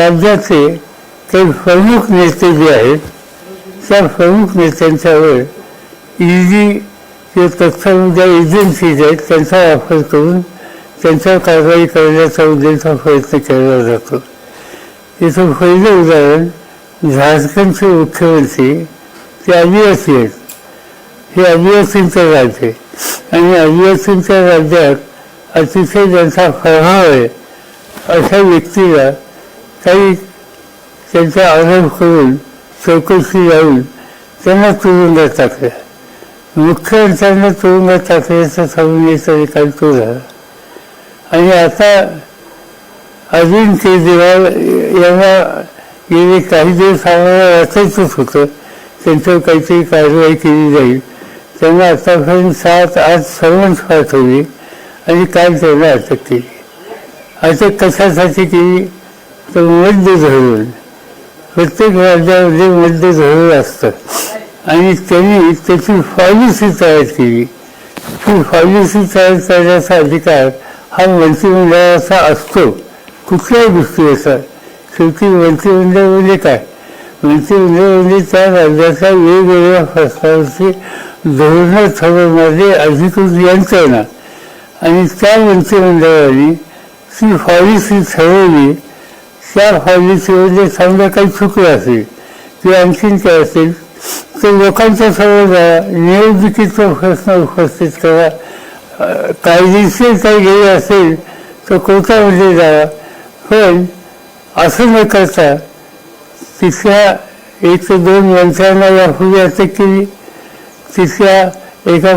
राज्याचे काही प्रमुख नेते जे आहेत त्या प्रमुख नेत्यांच्यावर ईडी किंवा तत्सम ज्या एजन्सीज आहेत त्यांचा वापर करून त्यांच्यावर कारवाई करण्याचा उद्देशाचा प्रयत्न केला जातो. याचं पहिलं उदाहरण झारखंडचे मुख्यमंत्री ते आदिवासी आहेत. हे आदिवासींचं राज्य आहे. आणि आदिवासींच्या राज्यात अतिशय ज्यांचा प्रभाव आहे अशा व्यक्तीला काही त्यांचा आरोप करून चौकशी लावून त्यांना तुरुंगात टाकलं. मुख्यमंत्र्यांना तुरुंगात टाकल्याचं सांगून याचा निकाल तो झाला. आणि आता अरविंद केजरीवाल यांना गेले काही दिवस आम्हाला वाचायचंच होतं. त्यांच्यावर काहीतरी कारवाई केली जाईल. त्यांना आतापर्यंत सात आठ सर्वंच पाठवली आणि काल त्यांना अटक केली. अटक कशासाठी केली? तर मध्य धरून प्रत्येक राज्यामध्ये मध्य धरून असतं. आणि त्यांनी त्याची पॉलिसी तयार केली. ती पॉलिसी तयार करण्याचा अधिकार हा मंत्रिमंडळाचा असतो. कुठल्याही गोष्टीचा. शेवटी मंत्रिमंडळ म्हणजे काय? मंत्रिमंडळ म्हणजे त्या राज्याच्या वेगवेगळ्या प्रश्नांची धोरणं ठरवणारे अधिकृत यंत्रणा. आणि त्या मंत्रिमंडळाने ती पॉलिसी ठरवली त्या पॉलिसीमध्ये समजा काही चुकलं असेल किंवा आणखीन काय असेल? तर लोकांच्या समोर निवडणुकीचा प्रश्न उपस्थित करा. कायदेशीर काही गेले असेल तर कोर्टामध्ये जावा. पण असं न करता तिथल्या एक ते दोन मंत्र्यांना यापूर्वी अटक केली. तिथल्या एका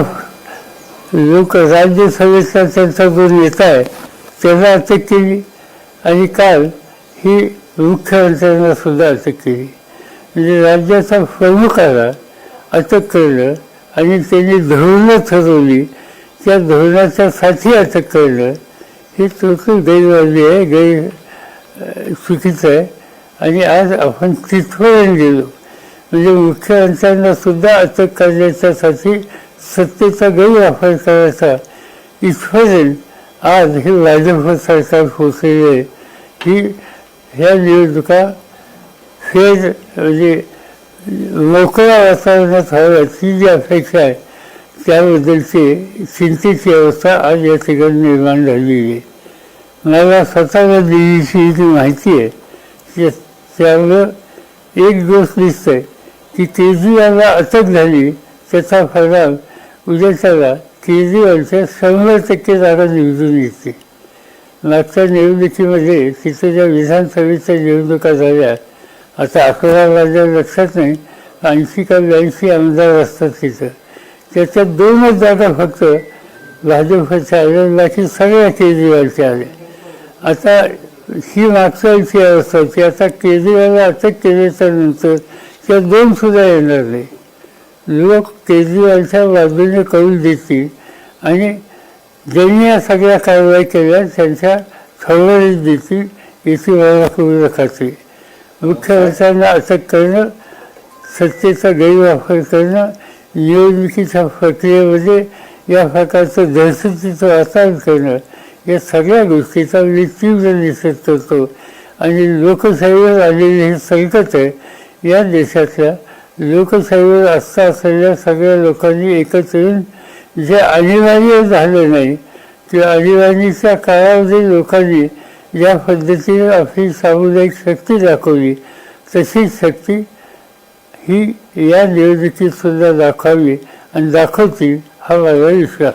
लोक राज्यसभेचा त्यांचा जो नेता आहे त्यांना अटक केली. आणि काल ही मुख्यमंत्र्यांना सुद्धा अटक केली. म्हणजे राज्याचा प्रमुखाला अटक करणं आणि त्यांनी धोरणं ठरवली. त्या धोरणाच्या साठी अटक करणं हे थोडं गैरवाजी आहे गैर चुकीचं आहे. आणि आज आपण तिथपर्यंत गेलो. म्हणजे मुख्यमंत्र्यांना सुद्धा अटक करण्याच्यासाठी सत्तेचा गैरवापर करायचा. इथपर्यंत आज हे भाजप सरकार पोचलेले आहे. ही ह्या निवडणुका फेर म्हणजे मोकळ्या वातावरणात हव्यात ही जी अपेक्षा आहे त्याबद्दलची चिंतेची अवस्था आज या ठिकाणी निर्माण झालेली आहे. मला स्वतःला दिल्लीची जी माहिती आहे त्यामुळं एक गोष्ट दिसतंय की केजरीवालला अटक झाली त्याचा परिणाम उद्याच्याला केजरीवालच्या शंभर टक्के जागा निवडून येते. मागच्या निवडणुकीमध्ये तिथे ज्या विधानसभेच्या निवडणुका झाल्या. आता अकरा राज्यात लक्षात नाही ऐंशी का ब्याऐंशी आमदार असतात तिथं. त्याच्यात दोनच जागा फक्त भाजपच्या आल्या बाकी सगळ्या केजरीवालच्या आल्या आता ही मागच्या वेळची अवस्था होती. आता केजरीवालला अटक केल्याच्यानंतर त्या दोन सुद्धा येणार नाही. लोक केजरीवालच्या बाजूने करून देतील आणि ज्यांनी या सगळ्या कारवाई केल्या त्यांच्या खबरीत देतील याची मला पूर्ण खात्री मुख्यमंत्र्यांना अटक करणं सत्तेचा गैरवापर करणं निवडणुकीच्या प्रक्रियेमध्ये या प्रकारचं दहशतीचं वातावरण करणं या सगळ्या गोष्टीचा मी तीव्र निषेध करतो. आणि लोकशाहीवर आलेले हे संकट आहे या देशातल्या लोकशाहीवर आस्था असलेल्या सगळ्या लोकांनी एकत्र येऊन जे अनिवार्य झालं नाही ते आणीबाणीच्या काळामध्ये लोकांनी ज्या पद्धतीने आपली सामुदायिक शक्ती दाखवली तशीच शक्ती ही या निवडणुकीत सुद्धा दाखवावी आणि दाखवतील हा माझा विश्वास.